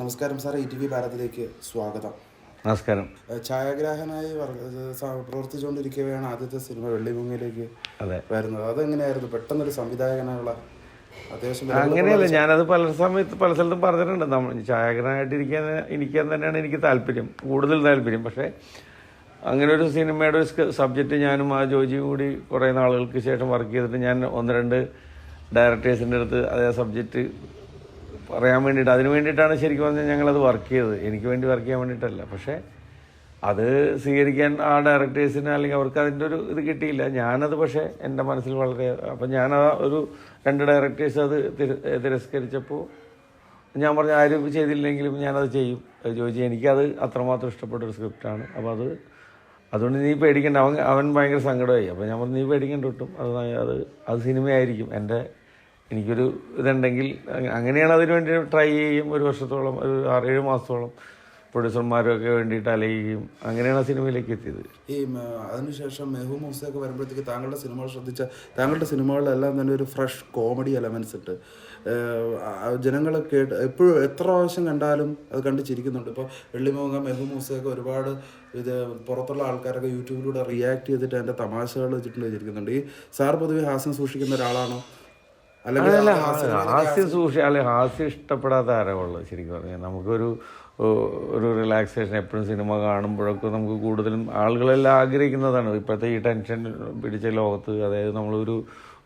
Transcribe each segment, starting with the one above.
നമസ്കാരം sir E T V ഭാരതിലേക്ക് സ്വാഗതം. നമസ്കാരം. ഛായാഗ്രാഹനായി പ്രവർത്തിച്ചുകൊണ്ടിരിക്കവെയാണ് ആദ്യത്തെ സിനിമ വെള്ളിമുങ്ങിലേക്ക് വരുന്നത്. അതെങ്ങനെയായിരുന്നു? പെട്ടെന്നൊരു സംവിധായകനായുള്ള അങ്ങനെയല്ല ഞാനത് പല സമയത്ത് പല സ്ഥലത്തും പറഞ്ഞിട്ടുണ്ട്. നമ്മൾ ഛായാഗ്രഹനായിട്ടിരിക്കാൻ ഇരിക്കാൻ തന്നെയാണ് എനിക്ക് താല്പര്യം കൂടുതൽ താല്പര്യം. പക്ഷേ അങ്ങനെ ഒരു സിനിമയുടെ ഒരു സബ്ജക്റ്റ് ഞാനും ആ ജോജിയും കൂടി കുറേ നാളുകൾക്ക് ശേഷം വർക്ക് ചെയ്തിട്ട് ഞാൻ ഒന്ന് രണ്ട് ഡയറക്ടേഴ്സിന്റെ അടുത്ത് അതേ സബ്ജക്റ്റ് പറയാൻ വേണ്ടിയിട്ട് അതിന് വേണ്ടിയിട്ടാണ് ശരിക്കും പറഞ്ഞാൽ ഞങ്ങളത് വർക്ക് ചെയ്തത്. എനിക്ക് വേണ്ടി വർക്ക് ചെയ്യാൻ വേണ്ടിയിട്ടല്ല. പക്ഷേ അത് സ്വീകരിക്കാൻ ആ ഡയറക്ടേഴ്സിന് അല്ലെങ്കിൽ അവർക്ക് അതിന്റെ ഒരു ഇത് കിട്ടിയില്ല. ഞാനത് പക്ഷേ എന്റെ മനസ്സിൽ വളരെ അപ്പം ഞാൻ ആ ഒരു രണ്ട് ഡയറക്ടേഴ്സ് അത് തിരസ്കരിച്ചപ്പോൾ ഞാൻ പറഞ്ഞു ആരും ചെയ്തില്ലെങ്കിലും ഞാനത് ചെയ്യും. ചോദിച്ചു എനിക്കത് അത്രമാത്രം ഇഷ്ടപ്പെട്ട ഒരു സ്ക്രിപ്റ്റാണ് അപ്പോൾ അത് അതുകൊണ്ട് നീ പേടിക്കേണ്ട. അവൻ അവൻ ഭയങ്കര സങ്കടമായി. അപ്പോൾ ഞാൻ പറഞ്ഞു നീ പേടിക്കേണ്ട കിട്ടും അത് അത് അത് സിനിമയായിരിക്കും. എന്റെ എനിക്കൊരു ഇതുണ്ടെങ്കിൽ അങ്ങനെയാണ് അതിന് വേണ്ടി ട്രൈ ചെയ്യും. ഒരു വർഷത്തോളം ഒരു ആറേഴ് മാസത്തോളം പ്രൊഡ്യൂസർമാരൊക്കെ വേണ്ടിയിട്ട് അലയുകയും അങ്ങനെയാണ് സിനിമയിലേക്ക് എത്തിയത്. ഈ അതിനുശേഷം മെഹു മൂസയൊക്കെ വരുമ്പോഴത്തേക്ക് താങ്കളുടെ സിനിമകൾ ശ്രദ്ധിച്ച താങ്കളുടെ സിനിമകളിലെല്ലാം തന്നെ ഒരു ഫ്രഷ് കോമഡി എലമെന്റ്സ് ഉണ്ട് ജനങ്ങൾ കേട്ട് എപ്പോഴും എത്ര പ്രാവശ്യം കണ്ടാലും അത് കണ്ട് ചിരിക്കുന്നുണ്ട്. ഇപ്പോൾ വെള്ളിമോങ്ങ മെഹു മൂസയൊക്കെ ഒരുപാട് ഇത് പുറത്തുള്ള ആൾക്കാരൊക്കെ യൂട്യൂബിലൂടെ റിയാക്ട് ചെയ്തിട്ട് അതിന്റെ തമാശകൾ വെച്ചിട്ടുണ്ട് ചിരിക്കുന്നുണ്ട്. ഈ സാർ പൊതുവെ ഹാസ്യം സൂക്ഷിക്കുന്ന ഒരാളാണോ? അല്ലെങ്കിൽ ഹാസ്യം സൂക്ഷി അല്ലെങ്കിൽ ഹാസ്യം ഇഷ്ടപ്പെടാത്ത ആരവുള്ളത് ശരിക്കും പറഞ്ഞാൽ. നമുക്കൊരു ഒരു റിലാക്സേഷൻ എപ്പോഴും സിനിമ കാണുമ്പോഴൊക്കെ നമുക്ക് കൂടുതലും ആളുകളെല്ലാം ആഗ്രഹിക്കുന്നതാണ്. ഇപ്പോഴത്തെ ഈ ടെൻഷൻ പിടിച്ച ലോകത്ത് അതായത് നമ്മളൊരു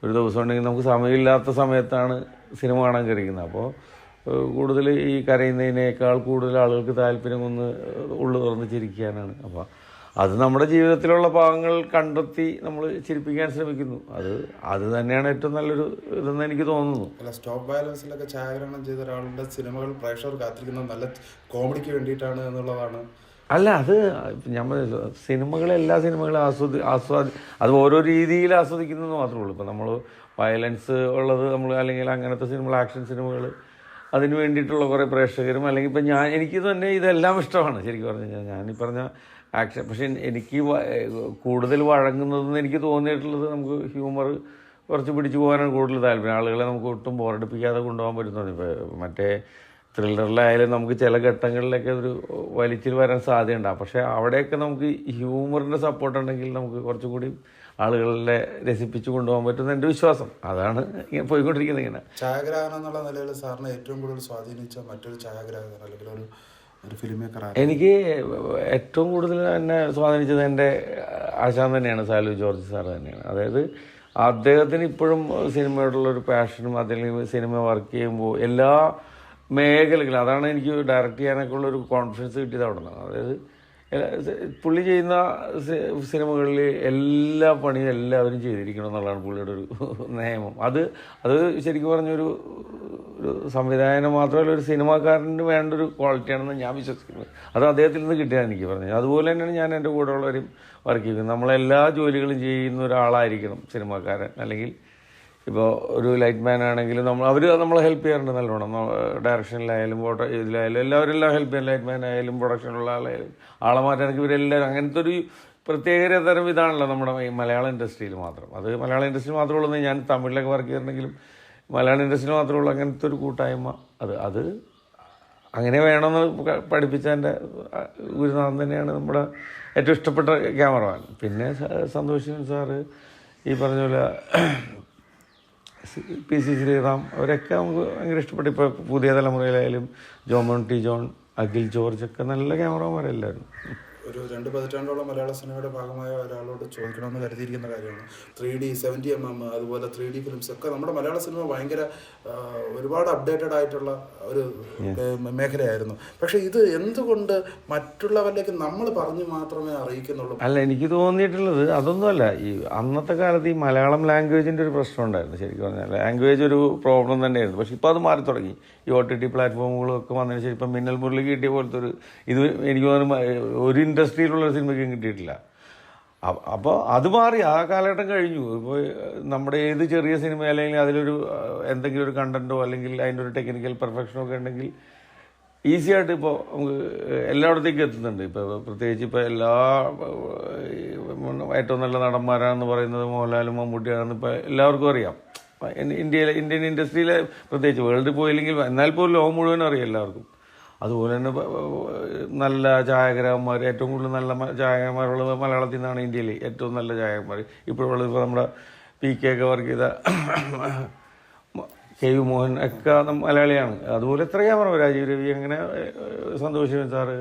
ഒരു ദിവസം ഉണ്ടെങ്കിൽ നമുക്ക് സമയമില്ലാത്ത സമയത്താണ് സിനിമ കാണാൻ കഴിക്കുന്നത് അപ്പോൾ കൂടുതൽ ഈ കരയുന്നതിനേക്കാൾ കൂടുതൽ ആളുകൾക്ക് താല്പര്യം ഒന്ന് ഉള്ളു തുറന്ന് ചിരിക്കാനാണ്. അപ്പോൾ അത് നമ്മുടെ ജീവിതത്തിലുള്ള ഭാഗങ്ങൾ കണ്ടെത്തി നമ്മൾ ചിരിപ്പിക്കാൻ ശ്രമിക്കുന്നു. അത് അത് തന്നെയാണ് ഏറ്റവും നല്ലൊരു ഇതെന്ന് എനിക്ക് തോന്നുന്നു. അല്ല സ്റ്റോപ്പ് വയലൻസിലൊക്കെ ഛായാഗ്രഹണം ചെയ്ത ഒരാളുടെ സിനിമകൾ പ്രേക്ഷകർ കാത്തിരിക്കുന്നത് നല്ല കോമഡിക്ക് വേണ്ടിയിട്ടാണ് എന്നുള്ളതാണ്. അല്ല അത് നമ്മൾ സിനിമകൾ എല്ലാ സിനിമകളും ആസ്വദി ആസ്വാദി അത് ഓരോ രീതിയിൽ ആസ്വദിക്കുന്നത് മാത്രമേ ഉള്ളൂ. ഇപ്പം നമ്മൾ വയലൻസ് ഉള്ളത് നമ്മൾ അല്ലെങ്കിൽ അങ്ങനത്തെ സിനിമകൾ ആക്ഷൻ സിനിമകൾ അതിന് വേണ്ടിയിട്ടുള്ള കുറേ പ്രേക്ഷകരും അല്ലെങ്കിൽ ഇപ്പം ഞാൻ എനിക്ക് തന്നെ ഇതെല്ലാം ഇഷ്ടമാണ് ശരിക്കും പറഞ്ഞു കഴിഞ്ഞാൽ. ഞാനീ പറഞ്ഞ ആക്ഷൻ പക്ഷേ എനിക്ക് കൂടുതൽ വഴങ്ങുന്നതെന്ന് എനിക്ക് തോന്നിയിട്ടുള്ളത് നമുക്ക് ഹ്യൂമർ കുറച്ച് പിടിച്ചു പോകാനാണ് കൂടുതൽ താല്പര്യം. ആളുകളെ നമുക്ക് ഒട്ടും ബോറടിപ്പിക്കാതെ കൊണ്ടുപോകാൻ പറ്റുന്നതാണ്. ഇപ്പോൾ മറ്റേ ത്രില്ലറിലായാലും നമുക്ക് ചില ഘട്ടങ്ങളിലൊക്കെ ഒരു വലിച്ചിൽ വരാൻ സാധ്യതയുണ്ട്. പക്ഷേ അവിടെയൊക്കെ നമുക്ക് ഹ്യൂമറിന്റെ സപ്പോർട്ട് ഉണ്ടെങ്കിൽ നമുക്ക് കുറച്ചും കൂടി ആളുകളെ രസിപ്പിച്ച് കൊണ്ടുപോകാൻ പറ്റുന്ന എന്റെ വിശ്വാസം. അതാണ് ഇങ്ങനെ പോയിക്കൊണ്ടിരിക്കുന്നത് ഇങ്ങനെ. ഛായാഗ്രാഹകൻ എന്നുള്ള നിലയിൽ സാറിനെ ഏറ്റവും കൂടുതൽ സ്വാധീനിച്ച മറ്റൊരു ഛായാഗ്രാഹകൻ അല്ലെങ്കിൽ ഒരു ഒരു ഫിലിം മേക്കർ എനിക്ക് ഏറ്റവും കൂടുതൽ എന്നെ സ്വാധീനിച്ചത് എന്റെ ആശാൻ തന്നെയാണ് സാലു ജോർജ് സാർ തന്നെയാണ്. അതായത് അദ്ദേഹത്തിന് ഇപ്പോഴും സിനിമയോടുള്ള ഒരു പാഷനും അതിൽ സിനിമ വർക്ക് ചെയ്യുമ്പോൾ എല്ലാ മേഖലകളും അതാണ് എനിക്ക് ഡയറക്റ്റ് ചെയ്യാനൊക്കെ ഉള്ളൊരു കോൺഫിഡൻസ് കിട്ടിയത് അവിടെ നിന്നാണ് അതായത് പുള്ളി ചെയ്യുന്ന സിനിമകളിൽ എല്ലാ പണിയും എല്ലാവരും ചെയ്തിരിക്കണം എന്നുള്ളതാണ് പുള്ളിയുടെ ഒരു നിയമം. അത് അത് ശരിക്കും പറഞ്ഞൊരു ഒരു സംവിധായകന് മാത്രമല്ല ഒരു സിനിമാക്കാരന് വേണ്ട ഒരു ക്വാളിറ്റിയാണെന്ന് ഞാൻ വിശ്വസിക്കുന്നത് അത് അദ്ദേഹത്തിൽ നിന്ന് കിട്ടിയാണ് എനിക്ക് പറഞ്ഞത്. അതുപോലെ തന്നെയാണ് ഞാൻ എന്റെ കൂടെ ഉള്ളവരും വർക്ക് ചെയ്യുന്നത് നമ്മളെല്ലാ ജോലികളും ചെയ്യുന്ന ഒരാളായിരിക്കണം സിനിമാക്കാരൻ. അല്ലെങ്കിൽ ഇപ്പോൾ ഒരു ലൈറ്റ് മാൻ ആണെങ്കിലും നമ്മൾ അവർ നമ്മളെ ഹെൽപ്പ് ചെയ്യാറുണ്ട് നല്ലോണം. ഡയറക്ഷനിലായാലും ഫോട്ടോ ഇതിലായാലും എല്ലാവരും എല്ലാം ഹെൽപ്പ് ചെയ്യാൻ ലൈറ്റ് മാൻ ആയാലും പ്രൊഡക്ഷനുള്ള ആളായാലും ആളെ മാറ്റാനൊക്കെ ഇവരെല്ലാവരും അങ്ങനത്തെ ഒരു പ്രത്യേക തരം ഇതാണല്ലോ നമ്മുടെ ഈ മലയാള ഇൻഡസ്ട്രിയിൽ മാത്രം. അത് മലയാള ഇൻഡസ്ട്രി മാത്രമേ ഉള്ളൂ ഞാൻ തമിഴിലൊക്കെ വർക്ക് ചെയ്തിട്ടുണ്ടെങ്കിലും മലയാള ഇൻഡസ്ട്രിയിൽ മാത്രമേ ഉള്ളൂ അങ്ങനത്തെ ഒരു കൂട്ടായ്മ. അത് അത് അങ്ങനെ വേണമെന്ന് പഠിപ്പിച്ച എന്റെ ഗുരുനാഥൻ തന്നെയാണ് നമ്മുടെ ഏറ്റവും ഇഷ്ടപ്പെട്ട ക്യാമറമാൻ പിന്നെ സന്തോഷൻ സന്തോഷ് സാറ് ഈ പറഞ്ഞ പോലെ പി സി ശ്രീറാം അവരൊക്കെ നമുക്ക് ഭയങ്കര ഇഷ്ടപ്പെട്ടു. ഇപ്പോൾ പുതിയ തലമുറയിലായാലും Jomon T John Akhil George ഒക്കെ നല്ല ക്യാമറമാരെല്ലാവരും. ഒരു രണ്ട് പതിറ്റാണ്ടോളം മലയാള സിനിമയുടെ ഭാഗമായ ഒരാളോട് ചോദിക്കണമെന്ന് കരുതിയിരിക്കുന്ന കാര്യമാണ്. Three D seventy M M അതുപോലെ ത്രീ ഡി ഫിലിംസ് ഒക്കെ നമ്മുടെ മലയാള സിനിമ ഭയങ്കര ഒരുപാട് അപ്ഡേറ്റഡ് ആയിട്ടുള്ള ഒരു മേഖലയായിരുന്നു. പക്ഷെ ഇത് എന്തുകൊണ്ട് മറ്റുള്ളവരിലേക്ക് നമ്മൾ പറഞ്ഞു മാത്രമേ അറിയിക്കുന്നുള്ളൂ? അല്ല എനിക്ക് തോന്നിയിട്ടുള്ളത് അതൊന്നുമല്ല. ഈ അന്നത്തെ കാലത്ത് ഈ മലയാളം ലാംഗ്വേജിന്റെ ഒരു പ്രശ്നം ഉണ്ടായിരുന്നു ശരിക്കും പറഞ്ഞാൽ. ലാംഗ്വേജ് ഒരു പ്രോബ്ലം തന്നെയായിരുന്നു. പക്ഷെ ഇപ്പോൾ അത് മാറി തുടങ്ങി. ഈ ഒ ടി ടി പ്ലാറ്റ്ഫോമുകളൊക്കെ വന്നതിന് ശേഷം ഇപ്പം മിന്നൽ മുരളി കിട്ടിയ പോലത്തെ ഒരു ഇത് എനിക്ക് തോന്നുന്നു ഒരു ഇൻഡസ്ട്രിയിലുള്ള സിനിമയ്ക്കും കിട്ടിയിട്ടില്ല. അപ്പോൾ അത് മാറി ആ കാലഘട്ടം കഴിഞ്ഞു. ഇപ്പോൾ നമ്മുടെ ഏത് ചെറിയ സിനിമ അല്ലെങ്കിൽ അതിലൊരു എന്തെങ്കിലും ഒരു കണ്ടന്റോ അല്ലെങ്കിൽ അതിന്റെ ഒരു ടെക്നിക്കൽ പെർഫെക്ഷനോ ഒക്കെ ഉണ്ടെങ്കിൽ ഈസി ആയിട്ട് ഇപ്പോൾ നമുക്ക് എല്ലായിടത്തേക്കും എത്തുന്നുണ്ട്. ഇപ്പോൾ പ്രത്യേകിച്ച് ഇപ്പോൾ എല്ലാ ഏറ്റവും നല്ല നടന്മാരാണെന്ന് പറയുന്നത് മോഹൻലാലും മമ്മൂട്ടിയാണെന്ന് ഇപ്പോൾ എല്ലാവർക്കും അറിയാം. ഇന്ത്യയിലെ ഇന്ത്യൻ ഇൻഡസ്ട്രിയിലെ പ്രത്യേകിച്ച് വേൾഡിൽ പോയില്ലെങ്കിൽ എന്നാൽ പോലും ലോകം മുഴുവൻ അറിയാം എല്ലാവർക്കും. അതുപോലെ തന്നെ നല്ല ചായകരന്മാർ ഏറ്റവും കൂടുതൽ നല്ല ചായകന്മാരുള്ളത് മലയാളത്തിൽ നിന്നാണ് ഇന്ത്യയിൽ ഏറ്റവും നല്ല ചായകന്മാർ ഇപ്പോഴുള്ളത് ഇപ്പോൾ നമ്മുടെ പി കെ ഒക്കെ വർക്ക് ചെയ്ത കെ വി മോഹൻ ഒക്കെ മലയാളിയാണ്. അതുപോലെ എത്ര ക്യാമറ രാജീവ് രവി അങ്ങനെ സന്തോഷം സാറ്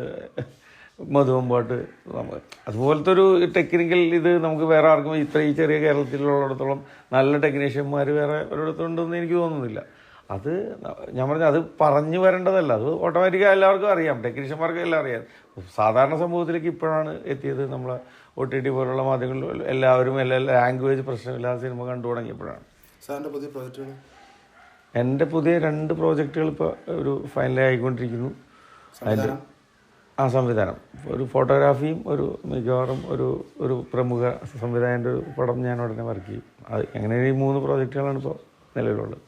മധുവമ്പാട്ട് നമ്മൾ അതുപോലത്തെ ഒരു ടെക്നിക്കൽ ഇത് നമുക്ക് വേറെ ആർക്കും ഇത്ര ഈ ചെറിയ കേരളത്തിലുള്ളിടത്തോളം നല്ല ടെക്നീഷ്യന്മാർ വേറെ ഒരിടത്തുണ്ടെന്ന് എനിക്ക് തോന്നുന്നില്ല. അത് ഞാൻ പറഞ്ഞ അത് പറഞ്ഞു വരേണ്ടതല്ല. അത് ഓട്ടോമാറ്റിക്കായി എല്ലാവർക്കും അറിയാം. ടെക്നീഷ്യന്മാർക്ക് എല്ലാം അറിയാം. സാധാരണ സമൂഹത്തിലേക്ക് ഇപ്പോഴാണ് എത്തിയത് നമ്മൾ ഒ ടി ടി പോലുള്ള മാധ്യമങ്ങളിൽ എല്ലാവരും എല്ലാ ലാംഗ്വേജ് പ്രശ്നമില്ലാതെ സിനിമ കണ്ടു തുടങ്ങിയപ്പോഴാണ്. സാറിന്റെ പുതിയ പ്രോജക്റ്റുകൾ എന്റെ പുതിയ രണ്ട് പ്രോജക്റ്റുകൾ ഇപ്പോൾ ഒരു ഫൈനലായി ആയിക്കൊണ്ടിരിക്കുന്നു. അതിന്റെ ആ സംവിധാനം. ഒരു ഫോട്ടോഗ്രാഫിയും ഒരു മിക്കവാറും ഒരു ഒരു പ്രമുഖ സംവിധായകന്റെ ഒരു പടം ഞാൻ ഉടനെ വർക്ക് ചെയ്യും അത് അങ്ങനെ ഈ മൂന്ന് പ്രോജക്റ്റുകളാണ് ഇപ്പോൾ നിലവിലുള്ളത്?